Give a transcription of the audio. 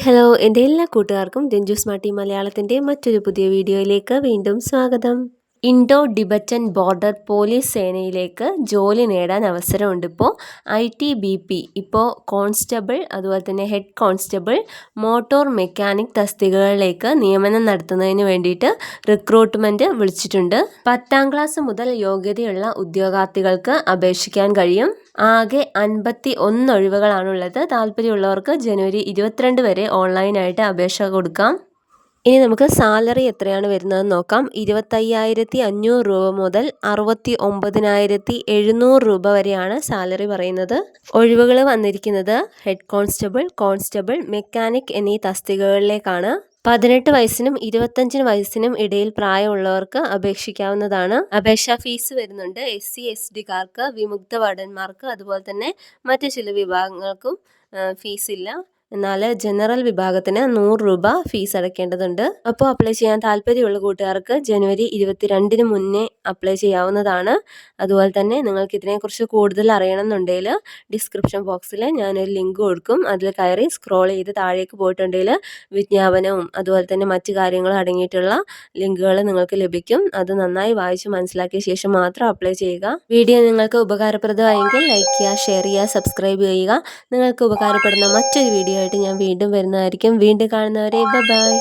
Hello. എന്റെ എല്ലാ കൂട്ടുകാർക്കും രഞ്ജു സ്മാർട്ടി മലയാളത്തിന്റെ മറ്റൊരു പുതിയ വീഡിയോയിലേക്ക് വീണ്ടും സ്വാഗതം. ഇൻഡോ ഡിബറ്റൻ ബോർഡർ പോലീസ് സേനയിലേക്ക് ജോലി നേടാൻ അവസരമുണ്ട് ഇപ്പോൾ. ഐ ടി ബി പി ഇപ്പോൾ കോൺസ്റ്റബിൾ അതുപോലെ തന്നെ ഹെഡ് കോൺസ്റ്റബിൾ മോട്ടോർ മെക്കാനിക് തസ്തികകളിലേക്ക് നിയമനം നടത്തുന്നതിന് വേണ്ടിയിട്ട് റിക്രൂട്ട്മെന്റ് വിളിച്ചിട്ടുണ്ട്. പത്താം ക്ലാസ് മുതൽ യോഗ്യതയുള്ള ഉദ്യോഗാർത്ഥികൾക്ക് അപേക്ഷിക്കാൻ കഴിയും. ആകെ അൻപത്തി ഒന്ന് ഒഴിവുകളാണുള്ളത്. താല്പര്യമുള്ളവർക്ക് ജനുവരി ഇരുപത്തിരണ്ട് വരെ ഓൺലൈനായിട്ട് അപേക്ഷ കൊടുക്കാം. ഇനി നമുക്ക് സാലറി എത്രയാണ് വരുന്നതെന്ന് നോക്കാം. ഇരുപത്തയ്യായിരത്തി അഞ്ഞൂറ് രൂപ മുതൽ അറുപത്തി ഒമ്പതിനായിരത്തി എഴുന്നൂറ് രൂപ വരെയാണ് സാലറി പറയുന്നത്. ഒഴിവുകൾ വന്നിരിക്കുന്നത് ഹെഡ് കോൺസ്റ്റബിൾ കോൺസ്റ്റബിൾ മെക്കാനിക് എന്നീ തസ്തികകളിലേക്കാണ്. പതിനെട്ട് വയസ്സിനും ഇരുപത്തഞ്ചിന് വയസ്സിനും ഇടയിൽ പ്രായമുള്ളവർക്ക് അപേക്ഷിക്കാവുന്നതാണ്. അപേക്ഷാ ഫീസ് വരുന്നുണ്ട്. എസ് സി എസ് ഡിക്കാർക്ക് വിമുക്ത ഭടന്മാർക്ക് അതുപോലെ തന്നെ മറ്റു ചില വിഭാഗങ്ങൾക്കും ഫീസില്ല എന്നാൽ ജനറൽ വിഭാഗത്തിന് നൂറ് രൂപ ഫീസ് അടയ്ക്കേണ്ടതുണ്ട് അപ്പോൾ അപ്ലൈ ചെയ്യാൻ താല്പര്യമുള്ള കൂട്ടുകാർക്ക് ജനുവരി ഇരുപത്തിരണ്ടിന് മുന്നേ അപ്ലൈ ചെയ്യാവുന്നതാണ്. അതുപോലെ തന്നെ നിങ്ങൾക്ക് ഇതിനെക്കുറിച്ച് കൂടുതൽ അറിയണമെന്നുണ്ടെങ്കിൽ ഡിസ്ക്രിപ്ഷൻ ബോക്സിൽ ഞാനൊരു ലിങ്ക് കൊടുക്കും. അതിൽ കയറി സ്ക്രോൾ ചെയ്ത് താഴേക്ക് പോയിട്ടുണ്ടെങ്കിൽ വിജ്ഞാപനവും അതുപോലെ തന്നെ മറ്റു കാര്യങ്ങളും അടങ്ങിയിട്ടുള്ള ലിങ്കുകൾ നിങ്ങൾക്ക് ലഭിക്കും. അത് നന്നായി വായിച്ച് മനസ്സിലാക്കിയ ശേഷം മാത്രം അപ്ലൈ ചെയ്യുക. വീഡിയോ നിങ്ങൾക്ക് ഉപകാരപ്രദമായെങ്കിൽ ലൈക്ക് ചെയ്യുക ഷെയർ ചെയ്യുക സബ്സ്ക്രൈബ് ചെയ്യുക. നിങ്ങൾക്ക് ഉപകാരപ്പെടുന്ന മറ്റൊരു വീഡിയോ ആയിട്ട് ഞാൻ വീണ്ടും വരുന്നതായിരിക്കും. വീണ്ടും കാണുന്നവരെ ബൈ